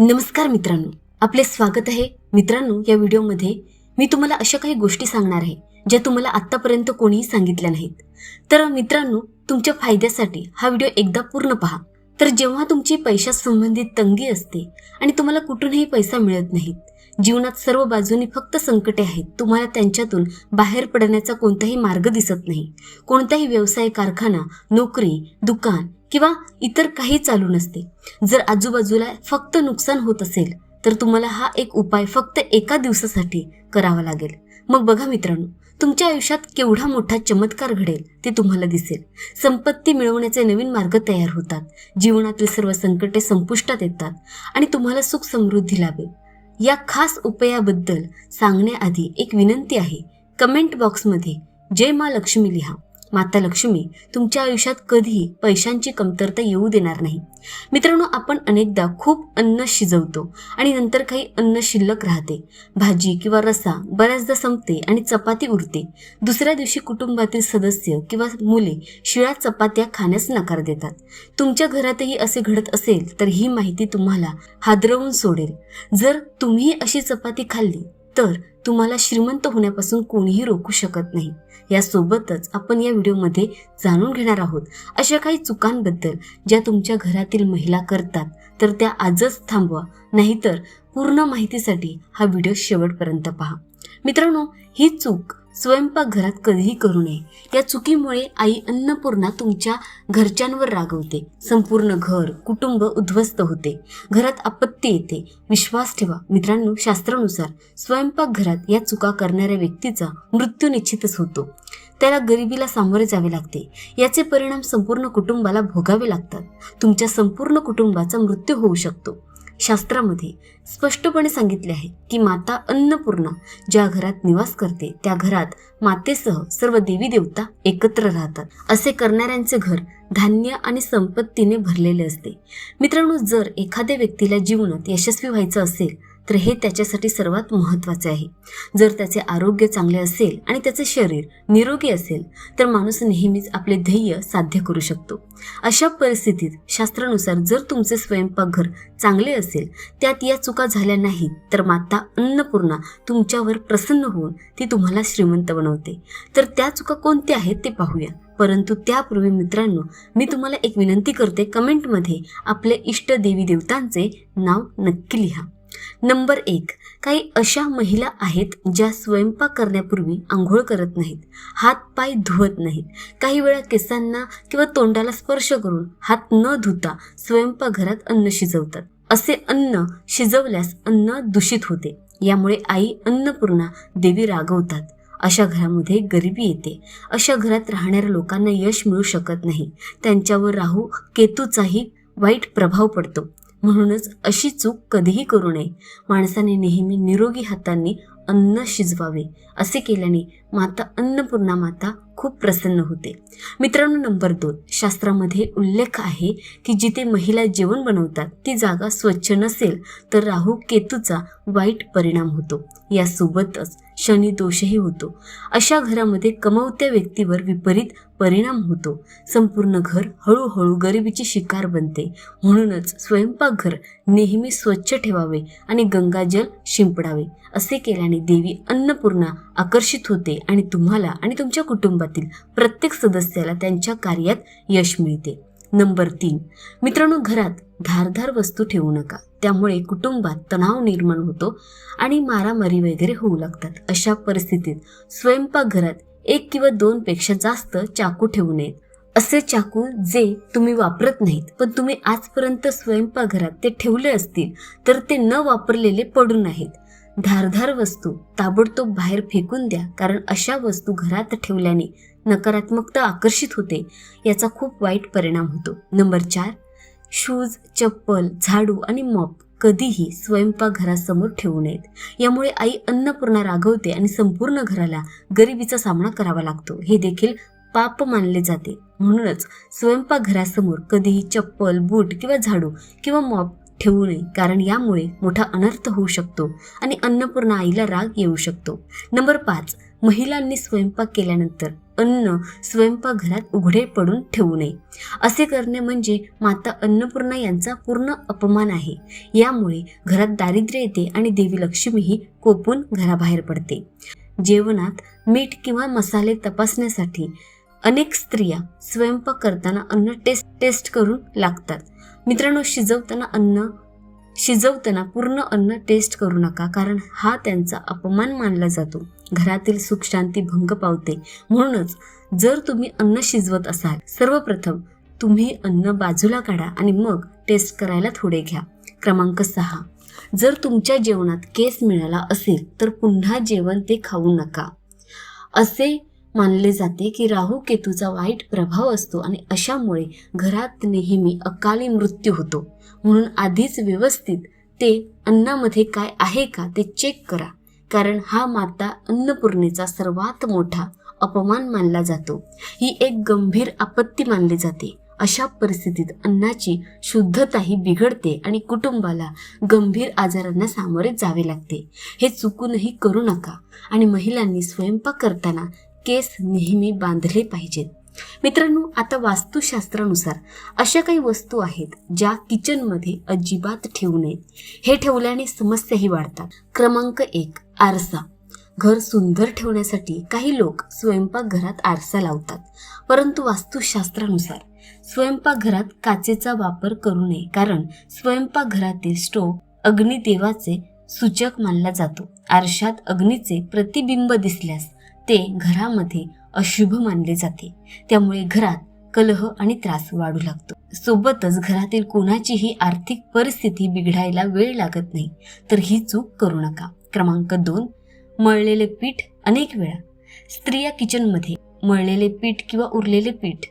नमस्कार मित्रांनो. आपले स्वागत आहे. मित्रांनो या व्हिडिओमध्ये मी तुम्हाला अशा काही गोष्टी सांगणार आहे ज्या तुम्हाला आत्तापर्यंत कोणीही सांगितल्या नाहीत. तर मित्रांनो तुमच्या फायद्यासाठी हा व्हिडिओ एकदा पूर्ण पहा. तर जेव्हा तुमची पैशासंबंधित तंगी असते आणि तुम्हाला कुठूनही पैसा मिळत नाहीत जीवनात सर्व बाजूनी फक्त संकटे आहेत. तुम्हाला त्यांच्यातून बाहेर पडण्याचा कोणताही मार्ग दिसत नाही. कोणताही व्यवसाय कारखाना नोकरी दुकान किंवा इतर काही चालू नसते. जर आजूबाजूला फक्त नुकसान होत असेल तर तुम्हाला हा एक उपाय फक्त एका दिवसासाठी करावा लागेल. मग बघा मित्रांनो तुमच्या आयुष्यात केवढा मोठा चमत्कार घडेल ते तुम्हाला दिसेल. संपत्ती मिळवण्याचे नवीन मार्ग तयार होतात. जीवनातील सर्व संकटे संपुष्टात येतात आणि तुम्हाला सुख समृद्धी लाभेल. या खास उपायाबद्दल सांगण्याआधी एक विनंती आहे. कमेंट बॉक्समध्ये जय मा लक्ष्मी लिहा. माता लक्ष्मी तुमच्या आयुष्यात कधीही पैशांची कमतरता येऊ देणार नाही. मित्रांनो आपण अनेकदा खूप अन्न शिजवतो आणि नंतर काही अन्न शिल्लक राहते. भाजी किंवा रसा बऱ्याचदा संपते आणि चपाती उरते. दुसऱ्या दिवशी कुटुंबातील सदस्य किंवा मुले शिळ्या चपात्या खाण्यास नकार देतात. तुमच्या घरातही असे घडत असेल तर ही माहिती तुम्हाला हादरवून सोडेल. जर तुम्ही अशी चपाती खाल्ली तर तुम्हाला श्रीमंत होण्यापासून कोणीही रोखू शकत नाही. यासोबतच आपण या व्हिडिओमध्ये जाणून घेणार आहोत अशा काही चुकांबद्दल ज्या तुमच्या घरातील महिला करतात तर त्या आजच थांबवा. नाहीतर पूर्ण माहितीसाठी हा व्हिडिओ शेवटपर्यंत पहा. मित्रांनो ही चूक स्वयंपाकघरात कधीही करू नये. या चुकीमुळे आई अन्नपूर्णा तुमच्या घरच्यांवर रागवते. संपूर्ण घर कुटुंब उद्ध्वस्त होते. घरात आपत्ती येते. विश्वास ठेवा. मित्रांनो शास्त्रानुसार स्वयंपाकघरात या चुका करणाऱ्या व्यक्तीचा मृत्यू निश्चितच होतो. त्याला गरिबीला सामोरे जावे लागते. याचे परिणाम संपूर्ण कुटुंबाला भोगावे लागतात. तुमच्या संपूर्ण कुटुंबाचा मृत्यू होऊ शकतो. शास्त्रामध्ये स्पष्टपणे सांगितले आहे की माता अन्नपूर्णा ज्या घरात निवास करते त्या घरात मातेसह सर्व देवी देवता एकत्र राहतात. असे करणाऱ्यांचे घर धान्य आणि संपत्तीने भरलेले असते. मित्रांनो जर एखाद्या व्यक्तीला जीवनात यशस्वी व्हायचं असेल तर हे त्याच्यासाठी सर्वात महत्त्वाचे आहे. जर त्याचे आरोग्य चांगले असेल आणि त्याचे शरीर निरोगी असेल तर माणूस नेहमीच आपले ध्येय साध्य करू शकतो. अशा परिस्थितीत शास्त्रानुसार जर तुमचे स्वयंपाकघर चांगले असेल त्यात या चुका झाल्या नाहीत तर माता अन्नपूर्णा तुमच्यावर प्रसन्न होऊन ती तुम्हाला श्रीमंत बनवते. तर त्या चुका कोणत्या आहेत ते पाहूया. परंतु त्यापूर्वी मित्रांनो मी तुम्हाला एक विनंती करते कमेंटमध्ये आपले इष्ट देवी देवतांचे नाव नक्की लिहा. नंबर एक काही अशा महिला आहेत ज्या स्वयंपाक करण्यापूर्वी आंघोळ करत नाहीत हात पाय धुवत नाहीत. काही वेळा केसांना किंवा तोंडाला स्पर्श करून हात न धुता स्वयंपाकघरात अन्न शिजवतात. असे अन्न शिजवल्यास अन्न दूषित होते. यामुळे आई अन्नपूर्णा देवी रागवतात. अशा घरामध्ये गरिबी येते. अशा घरात राहणाऱ्या लोकांना यश मिळू शकत नाही. त्यांच्यावर राहू केतूचाही वाईट प्रभाव पडतो. म्हणूनच अशी चूक कधीही करू नये. माणसाने नेहमी निरोगी हातांनी अन्न शिजवावे असे केल्याने माता अन्नपूर्णा माता खूप प्रसन्न होते. मित्रांनो नंबर दोन. शास्त्रामध्ये उल्लेख आहे की जिथे महिला जेवण बनवतात ती जागा स्वच्छ नसेल तर राहू केतूचा वाईट परिणाम होतो. यासोबतच शनी दोषही होतो. अशा घरामध्ये कमवत्या व्यक्तीवर विपरीत परिणाम होतो. संपूर्ण घर हळूहळू गरिबीची शिकार बनते. म्हणूनच स्वयंपाकघर नेहमी स्वच्छ ठेवावे आणि गंगाजल शिंपडावे असे केल्याने देवी अन्नपूर्णा आकर्षित होते आणि तुम्हाला आणि तुमच्या कुटुंबातील प्रत्येक सदस्याला त्यांच्या कार्यात यश मिळते. नंबर तीन मित्रांनो घरात धारधार वस्तू ठेवू नका. त्यामुळे कुटुंबात तणाव निर्माण होतो आणि मारामारी वगैरे होऊ लागतात. अशा परिस्थितीत स्वयंपाकघरात एक किंवा दोन पेक्षा जास्त चाकू ठेवू नयेत. असे चाकू जे तुम्ही वापरत नाहीत पण तुम्ही आजपर्यंत स्वयंपाकघरात ते ठेवले असतील तर ते न वापरलेले पडून आहेत धारधार वस्तू ताबडतोब बाहेर फेकून द्या कारण अशा वस्तू घरात ठेवल्याने नकारात्मकता आकर्षित होते याचा खूप वाईट परिणाम होतो. नंबर चार शूज चप्पल झाडू आणि मॉप कधीही स्वयंपाकघरासमोर ठेवू नयेत. यामुळे आई अन्नपूर्णा रागवते आणि संपूर्ण घराला गरिबीचा सामना करावा लागतो. हे देखील पाप मानले जाते. म्हणूनच स्वयंपाकघरासमोर कधीही चप्पल बूट किंवा झाडू किंवा मॉप ठेवू नये. कारण यामुळे मोठा अनर्थ होऊ शकतो आणि अन्नपूर्णा आईला राग येऊ शकतो. नंबर पाच. महिलांनी स्वयंपाक केल्यानंतर अन्न स्वयंपाकघरात उघडे पडून ठेवू नये. असे करणे म्हणजे माता अन्नपूर्णा यांचा पूर्ण अपमान आहे. यामुळे घरात दारिद्र्य येते आणि देवी लक्ष्मीही कोपून घराबाहेर पडते. जेवणात मीठ किंवा मसाले तपासण्यासाठी अनेक स्त्रिया स्वयंपाक करताना अन्न टेस्ट टेस्ट करून लागतात. मित्रांनो शिजवताना अन्न शिजवताना पूर्ण अन्न टेस्ट करू नका कारण हा त्यांचा अपमान मानला जातो. घरातील सुखशांती भंग पावते. म्हणूनच जर तुम्ही अन्न शिजवत असाल सर्वप्रथम तुम्ही अन्न बाजूला काढा आणि मग टेस्ट करायला थोडे घ्या. क्रमांक सहा. जर तुमच्या जेवणात केस मिळाला असेल तर पुन्हा जेवण ते खाऊ नका. असे मानले जाते की राहू केतूचा वाईट प्रभाव असतो आणि अशामुळे घरात नेहमी अकाली मृत्यू होतो. म्हणून आधीच व्यवस्थित ते अन्नामध्ये काय आहे का ते चेक करा. कारण हा माता अन्नपूर्णेचा सर्वात मोठा अपमान मानला जातो. ही एक गंभीर आपत्ती मानली जाते. अशा परिस्थितीत अन्नाची शुद्धताही बिघडते आणि कुटुंबाला गंभीर आजारांना सामोरे जावे लागते. हे चुकूनही करू नका. आणि महिलांनी स्वयंपाक करताना केस नेहमी बांधले पाहिजेत. मित्रांनो आता वास्तुशास्त्रानुसार अशा काही वस्तू आहेत ज्या किचनमध्ये अजिबात ठेवू नयेत हे ठेवल्याने समस्याही वाढतात. क्रमांक एक आरसा. घर सुंदर ठेवण्यासाठी काही लोक स्वयंपाकघरात आरसा लावतात. परंतु वास्तुशास्त्रानुसार स्वयंपाकघरात काचेचा वापर करू नये कारण स्वयंपाकघरातील स्टोव अग्निदेवाचे सूचक मानला जातो. आरशात अग्नीचे प्रतिबिंब दिसल्यास ते घरामध्ये अशुभ मानले जाते. त्यामुळे घरात कलह आणि त्रास वाढू लागतो. सोबतच घरातील कोणाचीही आर्थिक परिस्थिती बिघडायला वेळ लागत नाही तर ही चूक करू नका. क्रमांक दोन मळलेले पीठ अनेक वेळा. स्त्रिया किचनमध्ये मळलेले पीठ किंवा उरलेले पीठ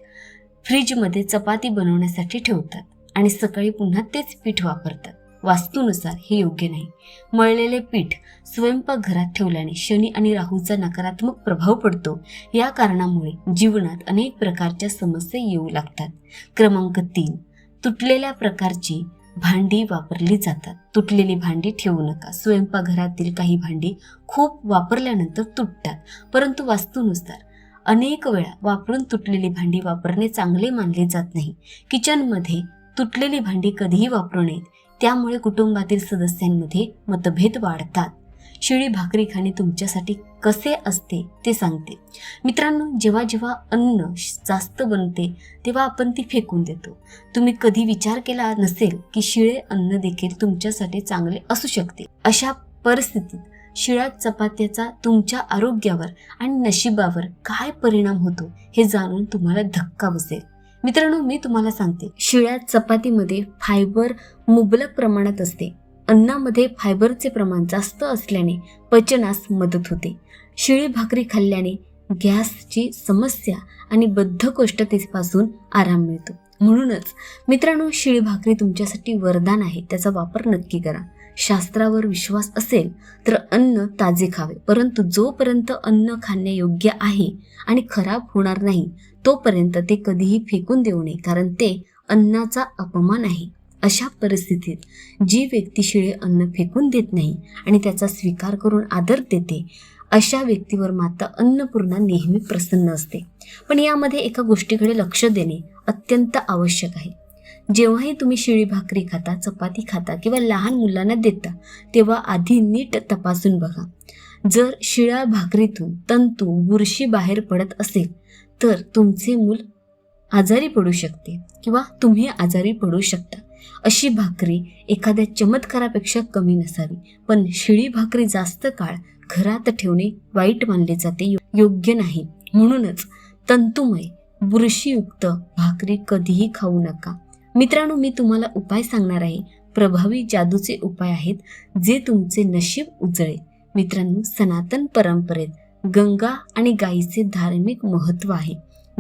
फ्रीजमध्ये चपाती बनवण्यासाठी ठेवतात आणि सकाळी पुन्हा तेच पीठ वापरतात. वास्तूनुसार हे योग्य नाही. मळलेले पीठ स्वयंपाकघरात ठेवल्याने शनी आणि राहूचा नकारात्मक प्रभाव पडतो. या कारणामुळे जीवनात अनेक प्रकारच्या समस्या येऊ लागतात. क्रमांक तीन. तुटलेल्या प्रकारची भांडी वापरली जातात. तुटलेली भांडी ठेवू नका. स्वयंपाकघरातील काही भांडी खूप वापरल्यानंतर तुटतात. परंतु वास्तूनुसार अनेक वेळा वापरून तुटलेली भांडी वापरणे चांगले मानले जात नाही. किचनमध्ये तुटलेली भांडी कधीही वापरू नयेत. त्यामुळे कुटुंबातील सदस्यांमध्ये मतभेद वाढतात. शिळी भाकरी खाणे तुमच्यासाठी कसे असते ते सांगते. मित्रांनो जेव्हा जेव्हा अन्न जास्त बनते तेव्हा आपण ती फेकून देतो. तुम्ही कधी विचार केला नसेल की शिळे अन्न देखील तुमच्यासाठी चांगले असू शकते. अशा परिस्थितीत शिळ्या चपात्याचा तुमच्या आरोग्यावर आणि नशिबावर काय परिणाम होतो हे जाणून तुम्हाला धक्का बसेल. मित्रांनो मी तुम्हाला सांगते. शिळ्या चपातीमध्ये फायबर मुबलक प्रमाणात असते. अन्नामध्ये फायबरचे प्रमाण जास्त असल्याने पचनास मदत होते. शिळी भाकरी खाल्ल्याने गॅसची समस्या आणि बद्धकोष्ठतेपासून आराम मिळतो. म्हणूनच मित्रांनो शिळी भाकरी तुमच्यासाठी वरदान आहे. त्याचा वापर नक्की करा. शास्त्रावर विश्वास असेल तर अन्न ताजे खावे. परंतु जोपर्यंत अन्न खाण्यायोग्य आहे आणि खराब होणार नाही तोपर्यंत ते कधीही फेकून देऊ नये कारण ते अन्नाचा अपमान आहे. अशा परिस्थितीत जी व्यक्ती शिळे अन्न फेकून देत नाही आणि त्याचा स्वीकार करून आदर देते अशा व्यक्तीवर माता अन्नपूर्णा नेहमी प्रसन्न असते. पण यामध्ये एका गोष्टीकडे लक्ष देणे अत्यंत आवश्यक आहे. जेव्हाही तुम्ही शिळी भाकरी खाता चपाती खाता किंवा लहान मुलांना देता तेव्हा आधी नीट तपासून बघा. जर शिळ्या भाकरीतून तंतू बुरशी बाहेर पडत असेल तर तुमचे मूल आजारी पडू शकते किंवा तुम्ही आजारी पडू शकता. अशी भाकरी एखाद्या चमत्कारापेक्षा कमी नसावी पण शिळी भाकरी जास्त काळ घरात ठेवणे वाईट मानले जाते योग्य नाही. म्हणूनच तंतुमय बुरशीयुक्त भाकरी कधीही खाऊ नका. मित्रांनो मी तुम्हाला उपाय सांगणार आहे. प्रभावी जादूचे उपाय आहेत जे तुमचे नशीब उजळे मित्रांनो सनातन परंपरेत गंगा आणि गायीचे धार्मिक महत्त्व आहे.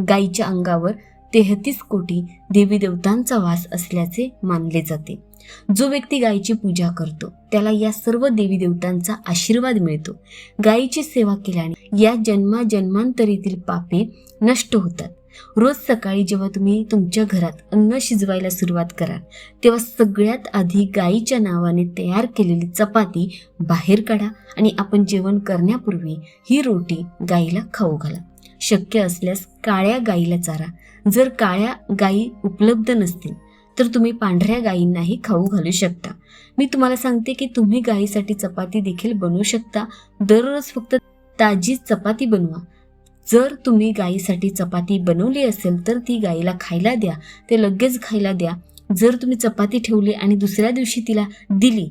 गायीच्या अंगावर तेहतीस कोटी देवी देवतांचा वास असल्याचे मानले जाते. जो व्यक्ती गायीची पूजा करतो त्याला या सर्व देवी देवतांचा आशीर्वाद मिळतो. गायीची सेवा केल्याने या जन्मा जन्मांतरीतील पापे नष्ट होतात. रोज सकाळी जेव्हा तुम्ही तुमच्या घरात अन्न शिजवायला सुरुवात कराल तेव्हा सगळ्यात आधी गाईच्या नावाने तयार केलेली चपाती बाहेर काढा आणि आपण जेवण करण्यापूर्वी ही रोटी गाईला खाऊ घाला. शक्य असल्यास काळ्या गाईला चारा. जर काळ्या गायी उपलब्ध नसतील तर तुम्ही पांढऱ्या गायींनाही खाऊ घालू शकता. मी तुम्हाला सांगते की तुम्ही गायीसाठी चपाती देखील बनवू शकता. दररोज फक्त ताजी चपाती बनवा. जर तुम्ही गाईसाठी चपाती बनवली असेल तर ती गाईला खायला द्या. ते लगेच खायला द्या. जर तुम्ही चपाती ठेवली आणि दुसऱ्या दिवशी तिला दिली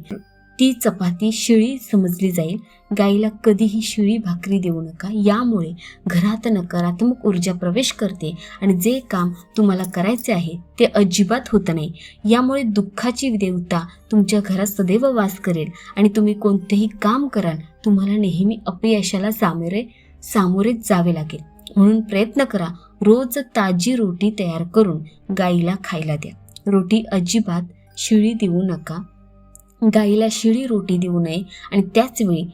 ती चपाती शिळी समजली जाईल. गाईला कधीही शिळी भाकरी देऊ नका. यामुळे घरात नकारात्मक ऊर्जा प्रवेश करते आणि जे काम तुम्हाला करायचे आहे ते अजिबात होत नाही. यामुळे दुःखाची देवता तुमच्या घरात सदैव वास करेल आणि तुम्ही कोणतेही काम कराल तुम्हाला नेहमी अपयशाला सामोरे सामोरेच जावे लागेल. म्हणून प्रयत्न करा रोज ताजी रोटी तयार करून गाईला खायला द्या. रोटी अजिबात शिळी देऊ नका. गाईला शिळी रोटी देऊ नये आणि त्याचवेळी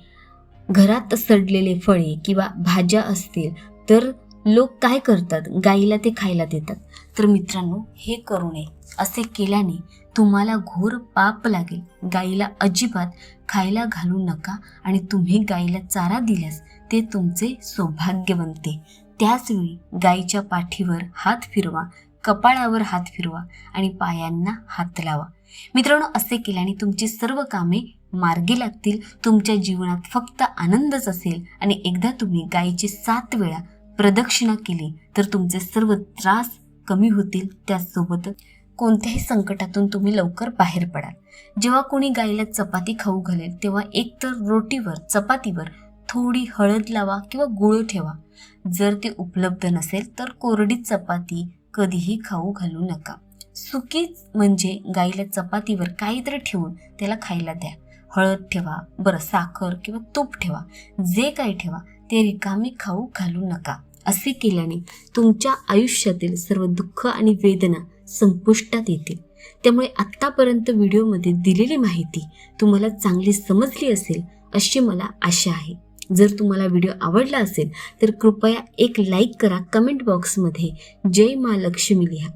घरात सडलेले फळे किंवा भाज्या असतील तर लोक काय करतात? गाईला ते खायला देतात. तर मित्रांनो हे करू नये. असे केल्याने तुम्हाला घोर पाप लागेल. गाईला अजिबात खायला घालू नका आणि तुम्ही गाईला चारा दिल्यास ते तुमचे सौभाग्य बनते त्याचवेळी गाईच्या पाठीवर हात फिरवा कपाळावर हात फिरवा आणि पायांना हात लावा. मित्रांनो असे केल्याने तुमची सर्व कामे मार्गी लागतील तुमच्या जीवनात फक्त आनंदच असेल आणि एकदा तुम्ही गायीची सात वेळा प्रदक्षिणा केली तर तुमचे सर्व त्रास कमी होतील त्याचसोबतच कोणत्याही संकटातून तुम्ही लवकर बाहेर पडाल. जेव्हा कोणी गाईला चपाती खाऊ घालेल तेव्हा एकतर रोटीवर चपातीवर थोडी हळद लावा किंवा गुळ ठेवा. जर ते उपलब्ध नसेल तर कोरडी चपाती कधीही खाऊ घालू नका. सुकीच म्हणजे गाईला चपातीवर काहीतरी ठेवून त्याला खायला द्या. हळद ठेवा बरं साखर किंवा तूप ठेवा जे काही ठेवा ते रिकामी खाऊ घालू नका. असे केल्याने तुमच्या आयुष्यातील सर्व दुःख आणि वेदना संपुष्टात येतील. त्यामुळे आत्तापर्यंत व्हिडिओमध्ये दिलेली माहिती तुम्हाला चांगली समजली असेल अशी मला आशा आहे. जर तुम्हाला व्हिडिओ आवडला असेल तर कृपया एक लाईक करा कमेंट बॉक्समध्ये. जय महालक्ष्मी लिहा.